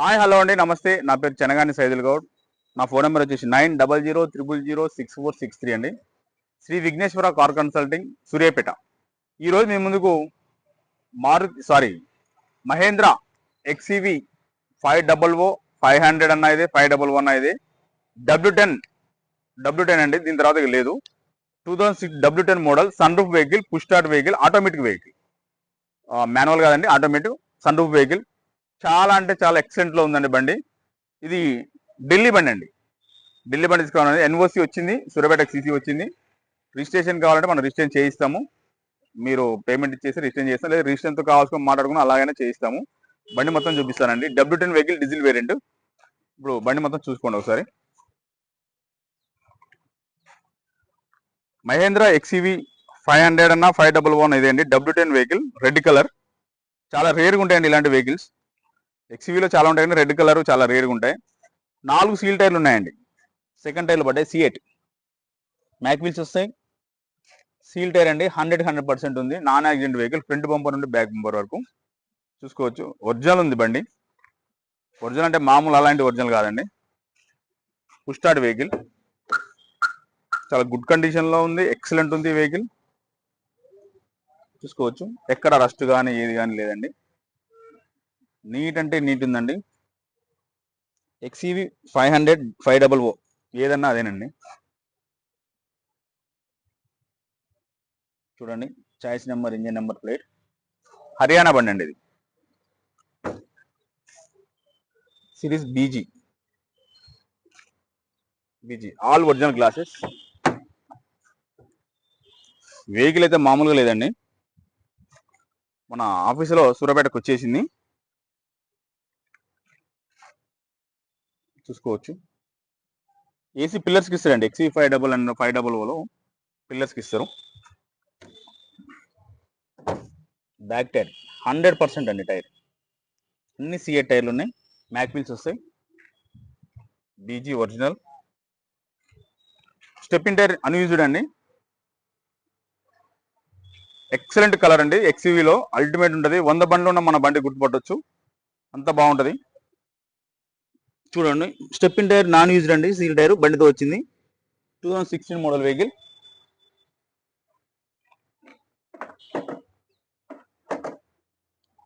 Hi hello అండి నమస్తే. నా పేరు చెనగాని సైదుల్ గౌడ్. నా ఫోన్ నెంబర్ వచ్చేసి nine double zero triple zero six four six three అండి. Shri Vighneshwara car consulting Suryapet. ఈరోజు మీ ముందుకు Maruti sorry Mahindra XUV five double O five hundred అన్న ఇది ఫైవ్ డబల్ వన్ ఇది. డబ్ల్యూ టెన్ డబ్ల్యూ టెన్ అండి దీని తర్వాత లేదు. Two thousand six W ten model sunroof vehicle push start vehicle automatic vehicle. Manual కాదండి ఆటోమేటిక్ సన్ రూఫ్ వెహికల్. చాలా అంటే చాలా ఎక్సలెంట్లో ఉందండి బండి. ఇది ఢిల్లీ బండి అండి. ఢిల్లీ బండి తీసుకోవాలండి ఎన్ఓసి వచ్చింది సూర్యాపేట సీసీ వచ్చింది. రిజిస్ట్రేషన్ కావాలంటే మనం రిజిస్ట్రేషన్ చేయిస్తాము. మీరు పేమెంట్ ఇచ్చేసి రిజిస్ట్రేషన్ చేస్తాం లేదా రిజిస్ట్రేషన్తో కావాల్సిన మాట్లాడుకుని అలాగైనా చేయిస్తాము. బండి మొత్తం చూపిస్తానండి. W ten vehicle diesel variant ఇప్పుడు బండి మొత్తం చూసుకోండి ఒకసారి. మహేంద్ర ఎక్సీవీ ఫైవ్ హండ్రెడ్ అన్న ఫైవ్ డబల్ వన్ ఇదే అండి. W ten vehicle red colour. చాలా రేర్గా ఉంటాయండి ఇలాంటి వెహికల్స్ ఎక్స్వీలో చాలా ఉంటాయండి. రెడ్ కలర్ చాలా రేర్గా ఉంటాయి. నాలుగు సీల్ టైర్లు ఉన్నాయండి. సెకండ్ టైర్లు పడ్డాయి. సి ఎయిట్ మ్యాక్ వీల్స్ వస్తాయి. సీల్ టైర్ అండి. హండ్రెడ్ హండ్రెడ్ పర్సెంట్ ఉంది. Non accident vehicle front bumper నుండి బ్యాక్ బంపర్ వరకు. చూసుకోవచ్చు. ఒరిజినల్ ఉంది బండి. ఒరిజినల్ అంటే మామూలు అలాంటి ఒరిజినల్ కాదండి. పుష్టాడ్ వెహికల్ చాలా గుడ్ కండిషన్లో ఉంది. ఎక్సలెంట్ ఉంది వెహికల్ చూసుకోవచ్చు. ఎక్కడ రస్ట్ కానీ ఏది కానీ లేదండి. నీట్ అంటే నీట్ ఉందండి XUV five hundred five double O ఏదన్నా అదేనండి. చూడండి. Choice number engine number plate. Haryana బండి అండి ఇది. Series BG BG all original glasses vehicle అయితే మామూలుగా లేదండి. మన ఆఫీసులో సూర్యాపేటకు వచ్చేసింది. చూసుకోవచ్చు. ఏసీ పిల్లర్స్కి ఇస్తారండి. XE five double and five double Ola పిల్లర్స్కి ఇస్తారు. బ్యాక్ టైర్ హండ్రెడ్ పర్సెంట్ అండి టైర్ అన్ని సిఏ టైర్లు ఉన్నాయి. మ్యాక్ వీల్స్ వస్తాయి. BG original stepping tyre unused అండి. ఎక్సలెంట్ కలర్ అండి. ఎక్స్యూవీలో అల్టిమేట్ ఉంటుంది. వంద బండ్లు ఉన్న మన బండి గుర్తుపట్టొచ్చు. అంత బాగుంటుంది. చూడండి. Step in tyre non used అండి. Seal tyre. బండితో వచ్చింది. Two thousand sixteen model vehicle.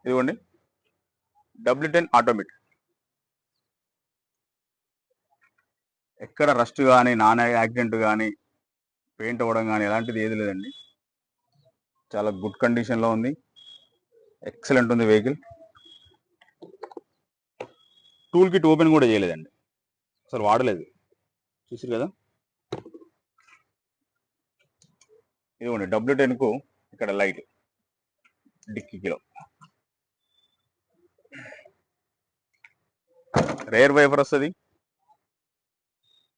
ఇదిగోండి. డబ్ల్యూ టెన్ ఆటోమేటిక్ ఎక్కడ రస్ట్ కానీ నాన్ యాక్సిడెంట్ కానీ పెయింట్ అవ్వడం కానీ ఎలాంటిది ఏది లేదండి. చాలా గుడ్ కండిషన్లో ఉంది. ఎక్సలెంట్ ఉంది వెహికల్. టూల్ కిట్ ఓపెన్ కూడా చేయలేదండి. అసలు వాడలేదు. చూసారు కదా? ఇదిగోండి డబ్ల్యూ టెన్కు ఇక్కడ లైట్ డిక్కీలో రేర్ వైఫర్ వస్తుంది.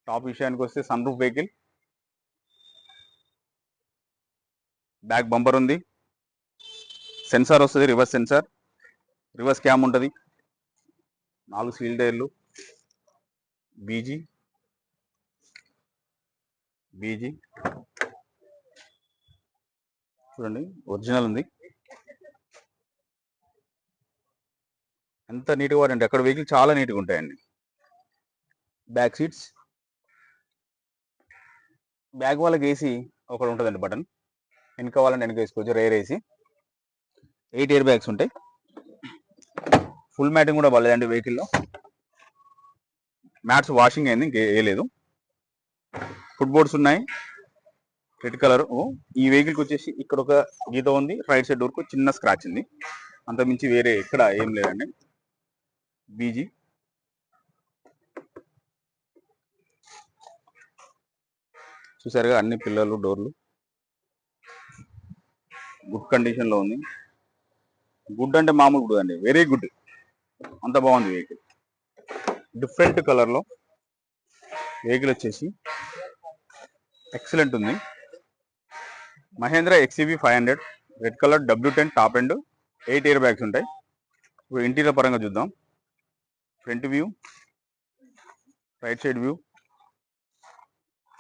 టాప్ విషయానికి వస్తే sun roof vehicle back bumper ఉంది. సెన్సార్ వస్తుంది రివర్స్ సెన్సార్ రివర్స్ క్యామ్ ఉంటుంది. నాలుగు సీల్ టైర్లు బీజీ. బీజీ. చూడండి ఒరిజినల్ ఉంది. ఎంత నీట్గా వాడండి అక్కడ వెహికల్ చాలా నీట్గా ఉంటాయండి. Back seats. బ్యాక్ వాళ్ళకి ఏసీ ఒకటి ఉంటుందండి బటన్. వెనక వాళ్ళని వెనక వేసుకోవచ్చు rear AC. Eight air bags ఉంటాయి. ఫుల్ మ్యాటింగ్ కూడా పడలేదండి వెహికల్లో. మ్యాట్స్ వాషింగ్ అయింది ఇంకే వేయలేదు. ఫుట్ బోర్డ్స్ ఉన్నాయి రెడ్ కలర్. ఈ వెహికల్కి వచ్చేసి ఇక్కడ ఒక గీత ఉంది రైట్ సైడ్ వరకు చిన్న స్క్రాచ్ ఉంది. అంత మించి వేరే ఇక్కడ ఏం లేదండి. బీజీ. చూసారుగా అన్ని పిల్లలు డోర్లు. గుడ్ కండిషన్లో ఉంది. గుడ్ అంటే మామూలు గుడ్ అండి వెరీ గుడ్. అంత బాగుంది వెహికల్ డిఫరెంట్ కలర్లో వెహికల్ వచ్చేసి ఎక్సలెంట్ ఉంది. Mahindra XUV five hundred red colour W ten top and eight air bags ఉంటాయి. ఇప్పుడు ఇంటీరియర్ పరంగా చూద్దాం. Front view right side view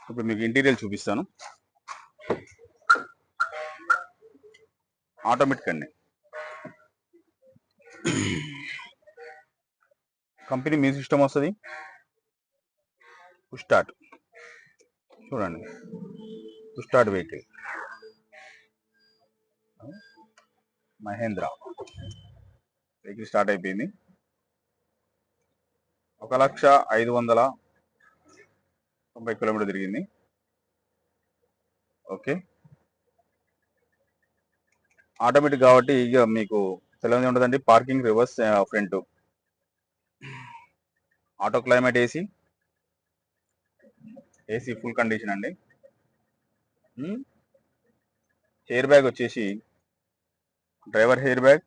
ఇప్పుడు మీకు ఇంటీరియర్ చూపిస్తాను. ఆటోమేటిక్ అండి. కంపెనీ మీ సిస్టమ్ వస్తుంది? స్టార్ట్ చూడండి. Start vehicle Mahindra. Vehicle start అయిపోయింది. ఒక లక్ష ఐదు వందల తొంభై కిలోమీటర్ తిరిగింది. ఓకే. ఆటోమేటిక్ కాబట్టి ఇక మీకు తెలియదు ఉంటుందండి. Parking reverse front auto climate AC. AC full condition అండి. హెయిర్ బ్యాగ్ వచ్చేసి డ్రైవర్ హెయిర్ బ్యాగ్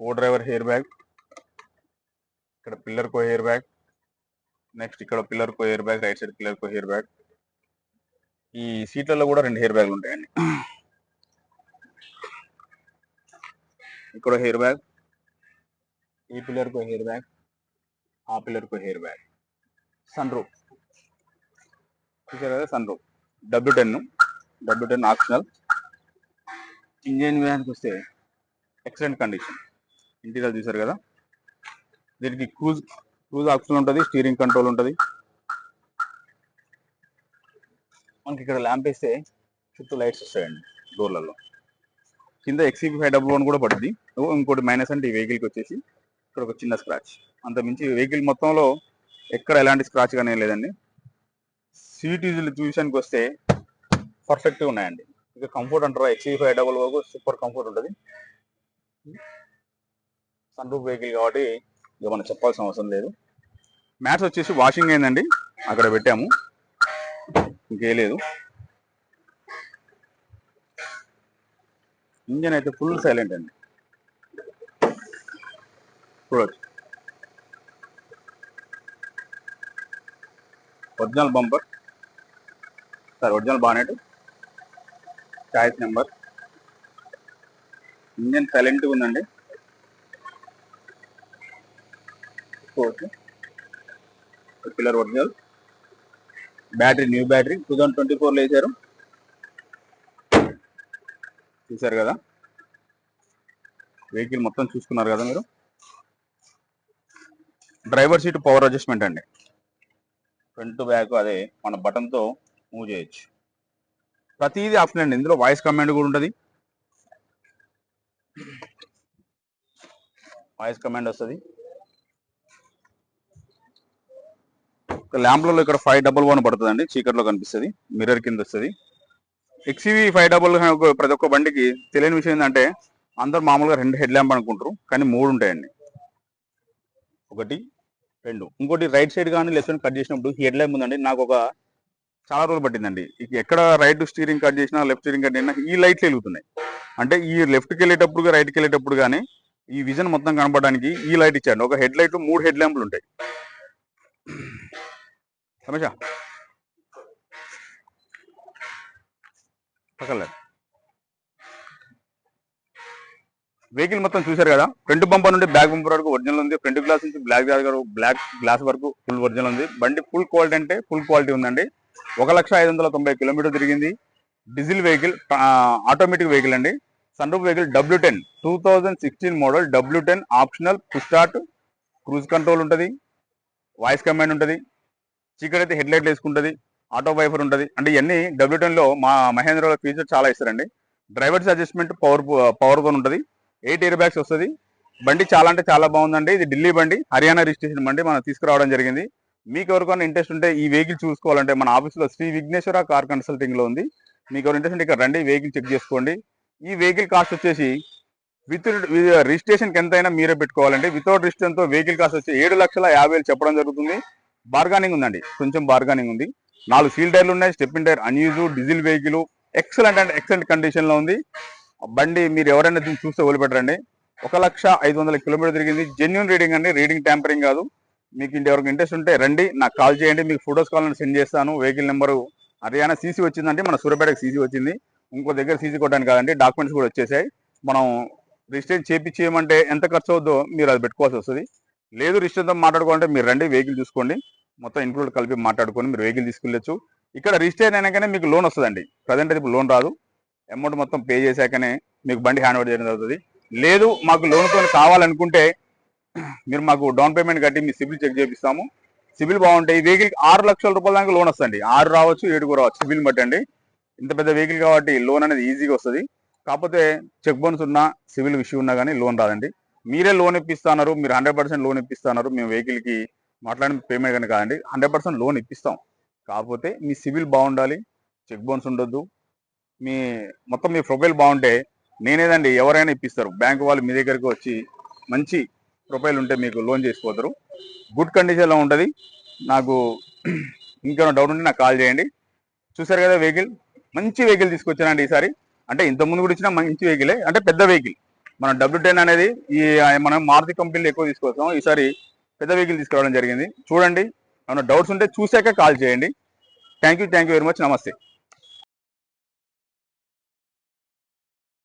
ఓ డ్రైవర్ హెయిర్ బ్యాగ్ ఇక్కడ పిల్లర్ కో హెయిర్ బ్యాగ్ నెక్స్ట్ ఇక్కడ పిల్లర్ కో air bag right side pillar కో హెయిర్ బ్యాగ్. ఈ సీట్లలో కూడా రెండు హెయిర్ బ్యాగ్లు ఉంటాయండి. ఇక్కడ హెయిర్ బ్యాగ్ ఈ పిల్లర్ కో హెయిర్ బ్యాగ్ ఆ పిల్లర్కు హెయిర్ బ్యాగ్ సన్ రూఫ్ చూసారు కదా sunroof W ten W ten optional engine విషయానికి వస్తే ఎక్సలెంట్ కండిషన్ ఇంటీరియర్ చూసారు కదా. దీనికి క్రూజ్ క్రూజ్ ఆప్షన్ ఉంటుంది స్టీరింగ్ కంట్రోల్ ఉంటుంది. మనకి ఇక్కడ ల్యాంప్ వేస్తే చుట్టూ లైట్స్ వస్తాయండి డోర్లలో కింద ఎక్సీపీ ఫైవ్ డబ్ల్యూ వన్ కూడా పడుతుంది ఇంకోటి మైనస్ అంటే ఈ వెహికల్కి వచ్చేసి ఇక్కడ ఒక చిన్న స్క్రాచ్ అంత మించి వెహికల్ మొత్తంలో ఎక్కడ ఎలాంటి స్క్రాచ్ కానీ లేదండి. సీట్ యూజులు వస్తే పర్ఫెక్ట్గా ఉన్నాయండి. ఇక కంఫర్ట్ అంటారా? ఎక్సీ ఫైవ్ డబల్ వరకు సూపర్ కంఫర్ట్ ఉంటుంది. సన్ రూఫ్ వెహికల్ కాబట్టి ఇక మనం చెప్పాల్సిన అవసరం లేదు. మ్యాట్స్ వచ్చేసి వాషింగ్ అయిందండి. అక్కడ పెట్టాము. ఇంకే లేదు. ఇంజన్ అయితే ఫుల్ సైలెంట్ అండి. చూడొచ్చు. Original bumper. Sir original bonnet. Choice number. Engine సైలెంట్గా ఉందండి. Okay. Pillar original. Battery new battery. Two thousand twenty ఫోర్లో వేశారు. చూశారు కదా. వెహికల్ మొత్తం చూసుకున్నారు కదా మీరు. డ్రైవర్ సీట్ పవర్ అడ్జస్ట్మెంట్ అండి. ఫ్రంట్ బ్యాక్ అదే మన బటన్తో మూవ్ చేయొచ్చు. ప్రతిదీ ఆప్షన్ అండి. ఇందులో వాయిస్ కమాండ్ కూడా ఉంటుంది. వాయిస్ కమాండ్ వస్తుంది. ల్యాంప్లలో ఇక్కడ ఫైవ్ డబల్ వన్ పడుతుందండి. చీకట్లో కనిపిస్తుంది. మిర్రర్ కింద వస్తుంది. ఎక్సీవీ ఫైవ్ డబల్ ప్రతి ఒక్క బండికి తెలియని విషయం ఏంటంటే అందరు మామూలుగా రెండు హెడ్ ల్యాంప్ అనుకుంటారు. కానీ మూడు ఉంటాయండి. ఒకటి రెండు. ఇంకోటి రైట్ సైడ్ కానీ లెఫ్ట్ సైడ్ కట్ చేసినప్పుడు హెడ్ ల్యాంప్ ఉందండి నాకు ఒక చాలా రోజులు పట్టిందండి. ఇక ఎక్కడ రైట్ స్టీరింగ్ కట్ చేసినా లెఫ్ట్ స్టీరింగ్ కట్ చేసినా ఈ లైట్లు వెలుగుతున్నాయి. అంటే ఈ లెఫ్ట్కి వెళ్ళేటప్పుడు రైట్కి వెళ్ళేటప్పుడు కానీ ఈ విజన్ మొత్తం కనపడడానికి ఈ లైట్ ఇచ్చాడు. ఒక హెడ్ లైట్ మూడు హెడ్ ల్యాంపులు ఉంటాయి. రమేష పక్కలే వెహికల్ మొత్తం చూశారు కదా? ఫ్రంట్ బంపర్ నుండి బ్యాక్ బంపర్ వరకు ఒరిజినల్ ఉంది. ఫ్రంట్ గ్లాస్ నుంచి బ్లాక్ బ్లాక్ గ్లాస్ వరకు ఫుల్ ఒరిజినల్ ఉంది. బండి ఫుల్ క్వాలిటీ అంటే ఫుల్ క్వాలిటీ ఉందండి. ఒక లక్ష ఐదు వందల తొంభై కిలోమీటర్ తిరిగింది. డీజిల్ వెహికల్ ఆటోమేటిక్ వెహికల్ అండి. Sunroof vehicle W ten two thousand sixteen model W ten optional push start cruise control ఉంటుంది. వాయిస్ కమాండ్ ఉంటుంది. చీకటి అయితే హెడ్ లైట్ వేసుకుంటుంది ఆటో వైఫర్ ఉంటుంది. అంటే ఇవన్నీ డబ్ల్యూ టెన్లో మా మహేంద్రలో ఫీచర్ చాలా ఇస్తారండి. డ్రైవర్స్ అడ్జస్ట్మెంట్ పవర్ పవర్తో ఉంటుంది. ఎయిట్ ఇయర్ బ్యాగ్స్ వస్తుంది? బండి చాలా అంటే చాలా బాగుందండి. ఇది ఢిల్లీ బండి. హర్యానా రిజిస్ట్రేషన్ బండి మనం తీసుకురావడం జరిగింది. మీకు ఎవరికైనా ఇంట్రెస్ట్ ఉంటే ఈ వెహికల్ చూసుకోవాలంటే మన ఆఫీస్లో శ్రీ విఘ్నేశ్వర కార్ కన్సల్టింగ్లో ఉంది. మీకు ఎవరు ఇంట్రెస్ట్ ఉంటే ఇక్కడ రండి వెహికల్ చెక్ చేసుకోండి. ఈ వెహికల్ కాస్ట్ వచ్చేసి విత్ రిజిస్ట్రేషన్కి ఎంతైనా మీరే పెట్టుకోవాలండి. వితౌట్ రిజిస్ట్రేషన్తో వెహికల్ కాస్ట్ వచ్చి ఏడు లక్షల యాభై వేలు చెప్పడం జరుగుతుంది. బార్గానింగ్ ఉందండి. కొంచెం బార్గానింగ్ ఉంది. నాలుగు సీల్ టైర్లు ఉన్నాయి. Stepney tyre unused diesel vehicle excellent and excellent కండిషన్లో ఉంది. బండి మీరు ఎవరైనా దీన్ని చూస్తే వదిలిపెట్టరండి ఒక లక్ష ఐదు వందల కిలోమీటర్ తిరిగింది. జెన్యున్ రీడింగ్ అండి. రీడింగ్ ట్యాంపరింగ్ కాదు. మీకు ఇంటి ఎవరికి ఇంట్రెస్ట్ ఉంటే రండి. నాకు కాల్ చేయండి. మీకు ఫొటోస్ కావాలని సెండ్ చేస్తాను. వెహికల్ నెంబరు హర్యానా సీసీ వచ్చిందంటే మన సూర్యాపేటకి సీసీ వచ్చింది. ఇంకో దగ్గర సీసీ కొట్టడానికి కాదండి. డాక్యుమెంట్స్ కూడా వచ్చేసాయి. మనం రిజిస్టర్ చేయించేయమంటే ఎంత ఖర్చు అవుద్దో మీరు అది పెట్టుకోవాల్సి వస్తుంది. లేదు రిజిస్టర్తో మాట్లాడుకోవాలంటే మీరు రండి. వెహికల్ చూసుకోండి. మొత్తం ఇంక్లూడ్ కలిపి మాట్లాడుకొని మీరు వెహికల్ తీసుకెళ్ళచ్చు. ఇక్కడ రిజిస్టర్ అయినాకనే మీకు లోన్ వస్తుందండి. ప్రజెంట్ అయితే ఇప్పుడు లోన్ రాదు. అమౌంట్ మొత్తం పే చేశాకనే మీకు బండి హ్యాండ్ ఓవర్ చేయడం జరుగుతుంది. లేదు మాకు లోన్తో కావాలనుకుంటే మీరు మాకు డౌన్ పేమెంట్ కట్టి మీ సిబిల్ చెక్ చేపిస్తాము. సిబిల్ బాగుంటాయి ఈ వెహికల్ ఆరు లక్షల రూపాయల దాకా లోన్ వస్తుంది. ఆరు రావచ్చు ఏడు కూడా రావచ్చు సిబిల్ బట్టండి ఇంత పెద్ద వెహికల్ కాబట్టి లోన్ అనేది ఈజీగా వస్తుంది. కాకపోతే చెక్ బౌన్స్ ఉన్నా సివిల్ ఇష్యూ ఉన్నా కానీ లోన్ రాదండి. మీరే లోన్ ఇప్పిస్తున్నారు మీరు హండ్రెడ్ పర్సెంట్ లోన్ ఇప్పిస్తున్నారు మేము వెహికల్కి మాట్లాడిన పేమెంట్ కానీ కాదండి. హండ్రెడ్ పర్సెంట్ లోన్ ఇప్పిస్తాం. కాకపోతే మీ సివిల్ బాగుండాలి చెక్ బౌన్స్ ఉండొద్దు. మీ మొత్తం మీ ప్రొఫైల్ బాగుంటే నేనేదండి ఎవరైనా ఇప్పిస్తారు. బ్యాంకు వాళ్ళు మీ దగ్గరికి వచ్చి మంచి ప్రొఫైల్ ఉంటే మీకు లోన్ చేసిపోతారు. గుడ్ కండిషన్లో ఉంటుంది. నాకు ఇంకేమైనా డౌట్ ఉంటే నాకు కాల్ చేయండి. చూసారు కదా వెహికల్? మంచి వెహికల్ తీసుకొచ్చానండి ఈసారి. అంటే ఇంతకుముందు కూడా ఇచ్చిన మంచి వెహికలే. అంటే పెద్ద వెహికల్. మన డబ్ల్యూ టెన్ అనేది ఈ మనం మారుతి కంపెనీలు ఎక్కువ తీసుకొస్తాం. ఈసారి పెద్ద వెహికల్ తీసుకురావడం జరిగింది. చూడండి. ఏమైనా డౌట్స్ ఉంటే చూశాక కాల్ చేయండి. Thank you thank you very much. నమస్తే.